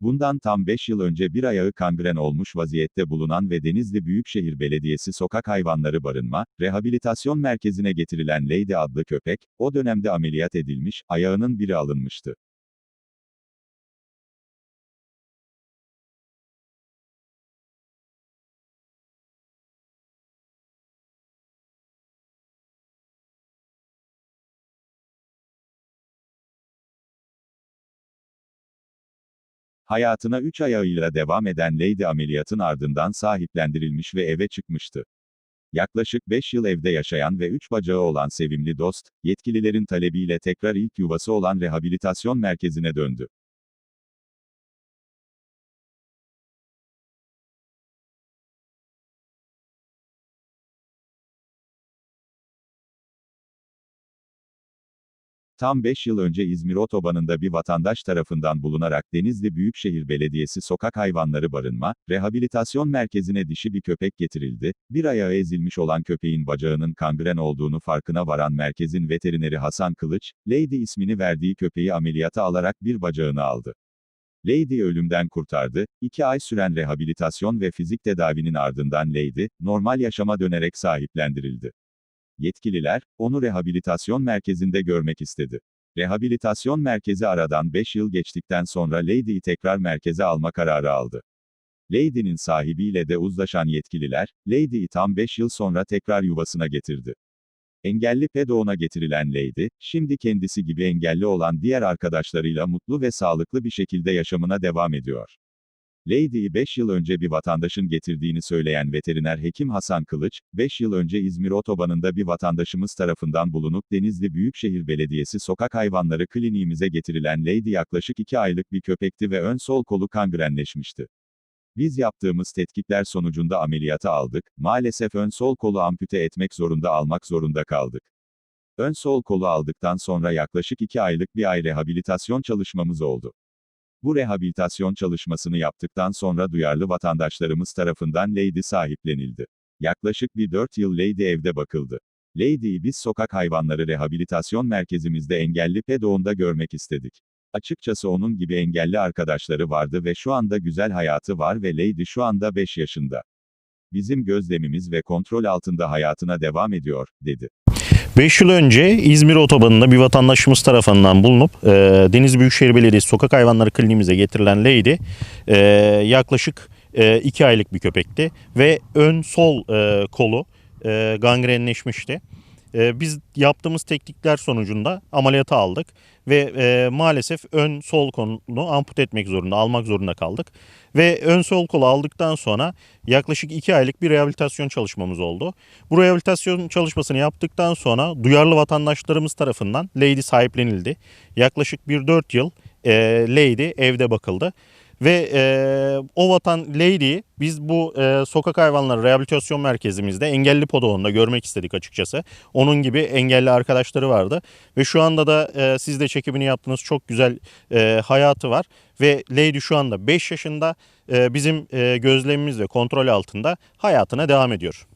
Bundan tam 5 yıl önce bir ayağı kangren olmuş vaziyette bulunan ve Denizli Büyükşehir Belediyesi Sokak Hayvanları Barınma, Rehabilitasyon Merkezi'ne getirilen Lady adlı köpek, o dönemde ameliyat edilmiş, ayağının biri alınmıştı. Hayatına üç ayağıyla devam eden Lady ameliyatın ardından sahiplendirilmiş ve eve çıkmıştı. Yaklaşık 5 yıl evde yaşayan ve 3 bacağı olan sevimli dost, yetkililerin talebiyle tekrar ilk yuvası olan rehabilitasyon merkezine döndü. Tam 5 yıl önce İzmir otobanında bir vatandaş tarafından bulunarak Denizli Büyükşehir Belediyesi Sokak Hayvanları Barınma, Rehabilitasyon Merkezi'ne dişi bir köpek getirildi. Bir ayağı ezilmiş olan köpeğin bacağının kangren olduğunu farkına varan merkezin veterineri Hasan Kılıç, Lady ismini verdiği köpeği ameliyata alarak bir bacağını aldı. Lady ölümden kurtardı, 2 ay süren rehabilitasyon ve fizik tedavinin ardından Lady, normal yaşama dönerek sahiplendirildi. Yetkililer, onu rehabilitasyon merkezinde görmek istedi. Rehabilitasyon merkezi aradan 5 yıl geçtikten sonra Lady'yi tekrar merkeze alma kararı aldı. Lady'nin sahibiyle de uzlaşan yetkililer, Lady'yi tam 5 yıl sonra tekrar yuvasına getirdi. Engelli pedoğuna getirilen Lady, şimdi kendisi gibi engelli olan diğer arkadaşlarıyla mutlu ve sağlıklı bir şekilde yaşamına devam ediyor. Lady'yi 5 yıl önce bir vatandaşın getirdiğini söyleyen veteriner hekim Hasan Kılıç, 5 yıl önce İzmir otobanında bir vatandaşımız tarafından bulunup Denizli Büyükşehir Belediyesi Sokak Hayvanları Kliniğimize getirilen Lady yaklaşık 2 aylık bir köpekti ve ön sol kolu kangrenleşmişti. Biz yaptığımız tetkikler sonucunda ameliyata aldık, maalesef ön sol kolu ampute etmek zorunda almak zorunda kaldık. Ön sol kolu aldıktan sonra yaklaşık 2 aylık bir ay rehabilitasyon çalışmamız oldu. Bu rehabilitasyon çalışmasını yaptıktan sonra duyarlı vatandaşlarımız tarafından Lady sahiplenildi. Yaklaşık bir 4 yıl Lady evde bakıldı. Lady'yi biz sokak hayvanları rehabilitasyon merkezimizde engelli pedoğunda görmek istedik. Açıkçası onun gibi engelli arkadaşları vardı ve şu anda güzel hayatı var ve Lady şu anda 5 yaşında. Bizim gözlemimiz ve kontrol altında hayatına devam ediyor, dedi. 5 yıl önce İzmir otobanında bir vatandaşımız tarafından bulunup e, Deniz Büyükşehir Belediyesi Sokak Hayvanları Kliniğimize getirilen Lady e, yaklaşık 2 aylık bir köpekti ve ön sol e, kolu e, gangrenleşmişti. E, biz yaptığımız teknikler sonucunda ameliyata aldık ve e, maalesef ön sol kolunu ampute etmek zorunda, almak zorunda kaldık. Ve ön sol kolu aldıktan sonra yaklaşık 2 aylık bir rehabilitasyon çalışmamız oldu. Bu rehabilitasyon çalışmasını yaptıktan sonra duyarlı vatandaşlarımız tarafından Lady sahiplenildi. Yaklaşık bir 4 yıl e, Lady evde bakıldı. Ve e, o vatan Lady'yi biz bu e, sokak hayvanları rehabilitasyon merkezimizde engelli podoğunda görmek istedik açıkçası. Onun gibi engelli arkadaşları vardı. Ve şu anda da e, siz de çekimini yaptığınız çok güzel e, hayatı var. Ve Lady şu anda 5 yaşında e, bizim e, gözlemimiz ve kontrol altında hayatına devam ediyor.